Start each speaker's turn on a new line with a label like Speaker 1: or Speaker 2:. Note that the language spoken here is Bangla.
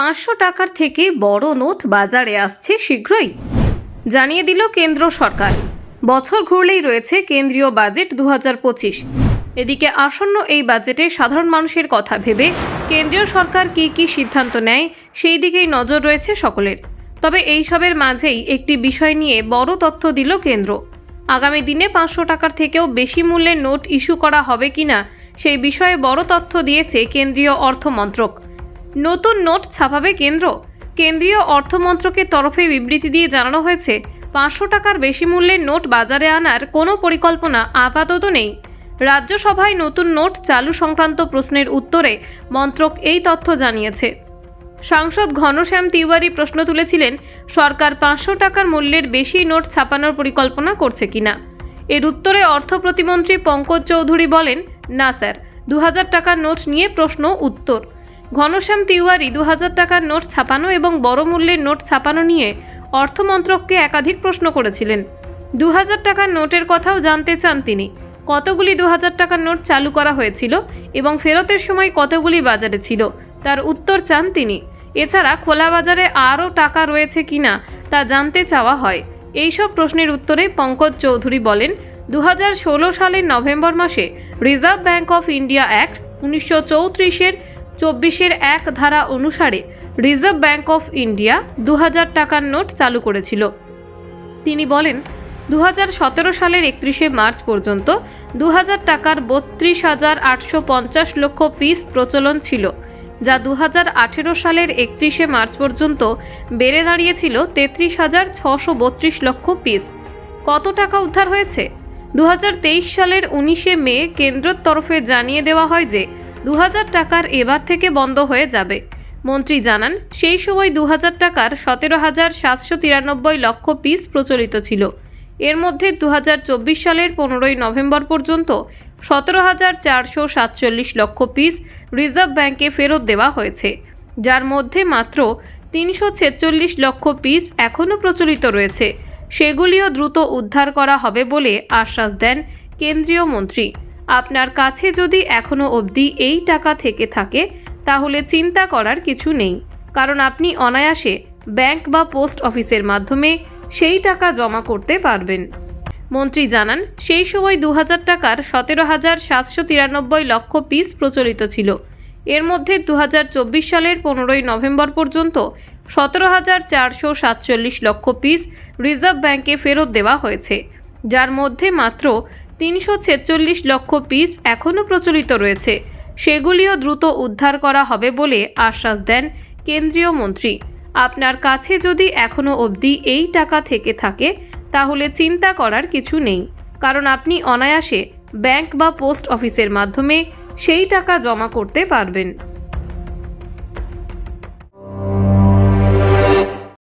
Speaker 1: পাঁচশো টাকার থেকে বড় নোট বাজারে আসছে শীঘ্রই। জানিয়ে দিল কেন্দ্র সরকার। বছর ঘুরলেই রয়েছে কেন্দ্রীয় বাজেট দু এদিকে আসন্ন এই বাজেটে সাধারণ মানুষের কথা ভেবে কেন্দ্রীয় সরকার কী কী সিদ্ধান্ত নেয়, সেই দিকেই নজর রয়েছে সকলের। তবে এইসবের মাঝেই একটি বিষয় নিয়ে বড় তথ্য দিল কেন্দ্র। আগামী দিনে পাঁচশো টাকার থেকেও বেশি মূল্যের নোট ইস্যু করা হবে কিনা, সেই বিষয়ে বড় তথ্য দিয়েছে কেন্দ্রীয় অর্থমন্ত্রক। নতুন নোট ছাপাবে কেন্দ্র। কেন্দ্রীয় অর্থমন্ত্রকের তরফে বিবৃতি দিয়ে জানানো হয়েছে, পাঁচশো টাকার বেশি মূল্যের নোট বাজারে আনার কোনো পরিকল্পনা আপাতত নেই। রাজ্যসভায় নতুন নোট চালু সংক্রান্ত প্রশ্নের উত্তরে মন্ত্রক এই তথ্য জানিয়েছে। সাংসদ ঘনশ্যাম তিওয়ারি প্রশ্ন তুলেছিলেন, সরকার পাঁচশো টাকার মূল্যের বেশি নোট ছাপানোর পরিকল্পনা করছে কিনা? এর উত্তরে অর্থ প্রতিমন্ত্রী পঙ্কজ চৌধুরী বলেন, না স্যার দু হাজার টাকার নোট নিয়ে প্রশ্ন উত্তর। ঘনশ্যাম তিওয়ারি দু হাজার টাকার নোট ছাপানো এবং বড় মূল্যের নোট ছাপানো নিয়ে অর্থমন্ত্রককে একাধিক প্রশ্ন করেছিলেন। দু হাজার টাকার নোটের কথাও জানতে চান তিনি। কতগুলি দু হাজার টাকার নোট চালু করা হয়েছিল এবং ফেরতের সময় কতগুলি বাজারে ছিল, তার উত্তর চান তিনি। এছাড়া খোলা বাজারে আরও টাকা রয়েছে কিনা তা জানতে চাওয়া হয়। এইসব প্রশ্নের উত্তরে পঙ্কজ চৌধুরী বলেন দু হাজার ষোলো সালের নভেম্বর মাসে reserve bank of India act উনিশশো চৌত্রিশের চব্বিশের এক ধারা অনুসারে রিজার্ভ ব্যাঙ্ক অফ ইন্ডিয়া দু হাজার টাকার নোট চালু করেছিল। তিনি বলেন দু হাজার সতেরো সালের একত্রিশে মার্চ পর্যন্ত দু হাজার টাকার বত্রিশ হাজার আটশো পঞ্চাশ লক্ষ পিস প্রচলন ছিল, যা দু হাজার আঠেরো সালের একত্রিশে মার্চ পর্যন্ত বেড়ে দাঁড়িয়েছিল তেত্রিশ হাজার ছশো বত্রিশ লক্ষ পিস। কত টাকা উদ্ধার হয়েছে? দু হাজার তেইশ সালের উনিশে মে কেন্দ্রের তরফে জানিয়ে দেওয়া হয় যে দু হাজার টাকার এবার থেকে বন্ধ হয়ে যাবে। মন্ত্রী জানান, সেই সময় দু হাজার টাকার সতেরো হাজার সাতশো তিরানব্বই লক্ষ পিস প্রচলিত ছিল। এর মধ্যে দু হাজার চব্বিশ সালের পনেরোই নভেম্বর পর্যন্ত সতেরো হাজার চারশো সাতচল্লিশ লক্ষ পিস রিজার্ভ ব্যাংকে ফেরত দেওয়া হয়েছে। যার মধ্যে মাত্র তিনশো ছেচল্লিশ লক্ষ পিস এখনও প্রচলিত রয়েছে। সেগুলিও দ্রুত উদ্ধার করা হবে বলে আশ্বাস দেন কেন্দ্রীয় মন্ত্রী। আপনার কাছে যদি এখনও অবধি এই টাকা থেকে থাকে, তাহলে চিন্তা করার কিছু নেই। কারণ আপনি অনায়াসে ব্যাংক বা পোস্ট অফিসের মাধ্যমে সেই টাকা জমা করতে পারবেন। মন্ত্রী জানান, সেই সময় দু হাজার টাকার সতেরো হাজার সাতশো তিরানব্বই লক্ষ পিস প্রচলিত ছিল। এর মধ্যে দু হাজার চব্বিশ সালের পনেরোই নভেম্বর পর্যন্ত সতেরো হাজার চারশো সাতচল্লিশ লক্ষ পিস রিজার্ভ ব্যাংকে ফেরত দেওয়া হয়েছে। যার মধ্যে মাত্র তিনশো ছেচল্লিশ লক্ষ পিস এখনও প্রচলিত রয়েছে। সেগুলিও দ্রুত উদ্ধার করা হবে বলে আশ্বাস দেন কেন্দ্রীয় মন্ত্রী। আপনার কাছে যদি এখনও অবধি এই টাকা থেকে থাকে, তাহলে চিন্তা করার কিছু নেই। কারণ আপনি অনায়াসে ব্যাংক বা পোস্ট অফিসের মাধ্যমে সেই টাকা জমা করতে পারবেন।